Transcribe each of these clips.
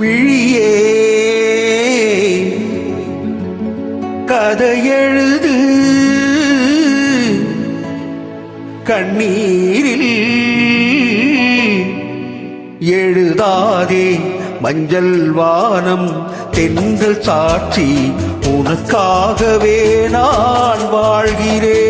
விழியே. கதையெழுது கண்ணீரில் எழுதாதே மஞ்சள் வானம் தென்றல் சாட்சி. உனக்காகவே நான் வாழ்கிறேன்.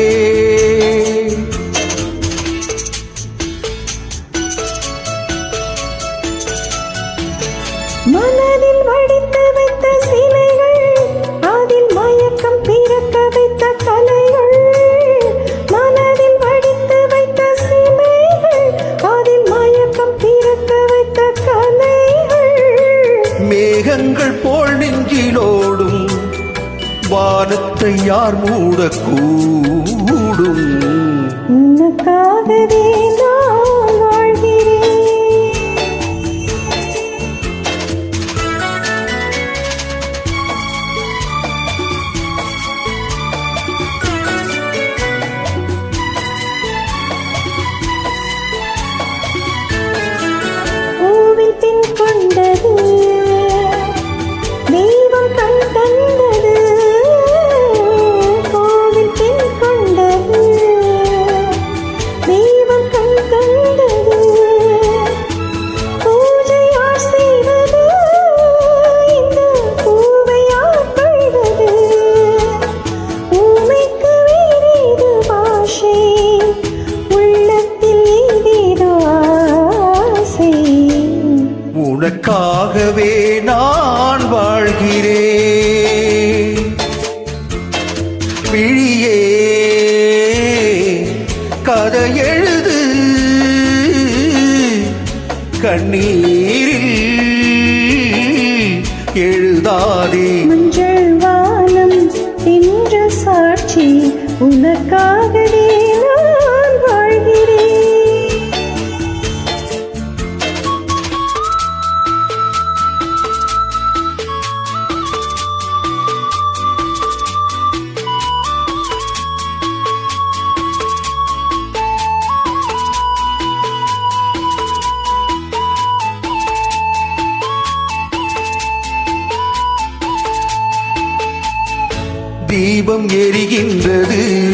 வானத்தை யார் மூடக்கூடும்? உனக்காகவே உனக்காகவே நான் வாழ்கிறேன். விழியே கதையே கண்ணீரில் எழுதாதே. தீபம் எரிகின்றது.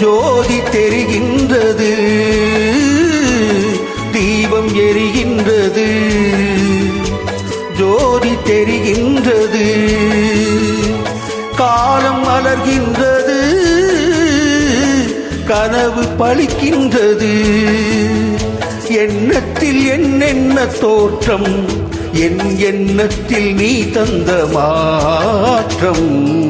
ஜோதி தெரிகின்றது. தீபம் எரிகின்றது. ஜோதி தெரிகின்றது. காலம் மலர்கின்றது. கனவு பழிக்கின்றது. எண்ணத்தில் என்னென்ன தோற்றம் என் எண்ணத்தில் நீ தந்த மாற்றம்.